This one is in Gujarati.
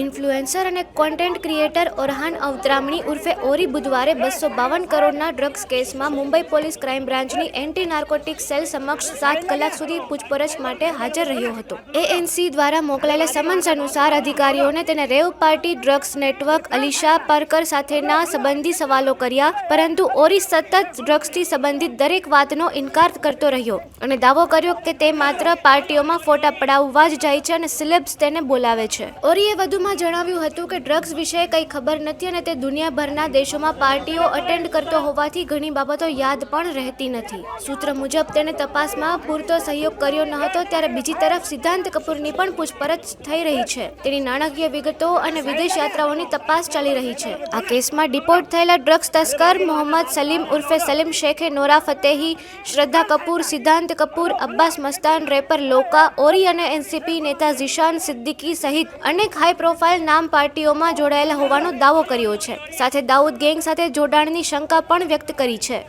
ઇન્ફ્લુએન્સર અને કોન્ટેન્ટ ક્રિએટર ઓરહાન અવતરામણી ઉર્ફે ઓરી બુધવારે બસો બાવન કરોડના ડ્રગ્સ કેસમાં મુંબઈ પોલીસ ક્રાઇમ બ્રાન્ચની એન્ટી નાર્કોટિક સેલ સમક્ષ સાત કલાક સુધી પૂછપરછ માટે હાજર રહ્યો હતો. એએનસી દ્વારા મોકલાયેલા સમન્સ અનુસાર અધિકારીઓને તેને rave party drugs network Alisha Parker સાથેના સંબંધી સવાલો કર્યા, પરંતુ ઓરી સતત ડ્રગ્સથી સંબંધિત દરેક વાતનો ઇનકાર કરતો રહ્યો અને દાવો કર્યો કે તે માત્ર પાર્ટીઓમાં ફોટા પડાવવા જ જાય છે અને સિલેબ્સ તેને બોલાવે છે. ઓરીએ વધુમાં જણાવ્યું હતું કે ડ્રગ્સ વિશે કંઈ ખબર નથી અને તે દુનિયાભરના દેશોમાં પાર્ટીઓ અટેન્ડ કરતો હોવાથી ઘણી બાબતો યાદ પણ રહેતી નથી. સૂત્ર મુજબ તેણે તપાસમાં પૂરતો સહયોગ કર્યો ન હતો, ત્યારે બીજી તરફ સિદ્ધાંત કપૂરની પણ પૂછપરછ થઈ રહી છે. તેની નાણાકીય વિગતો અને વિદેશ યાત્રાઓની તપાસ ચાલી રહી છે. આ કેસમાં ડિપોર્ટ થયેલા ડ્રગ્સ તસ્કર મોહમ્મદ સલીમ ઉર્ફે સલીમ શેખે નોરા ફતેહી, શ્રદ્ધા કપૂર, સિદ્ધાંત કપૂર, અબ્બાસ મસ્તાન, રેપર લોકા, ઓરી અને એનસીપી નેતા ઝિશાન સિદ્દીકી સહિત અનેક હાઈ પ્રોફાઇલ નામ પાર્ટીઓમાં જોડાયેલા હોવાનો દાવો કર્યો છે. સાથે દાઉદ ગેંગ સાથે જોડાણની શંકા પણ વ્યક્ત કરી છે.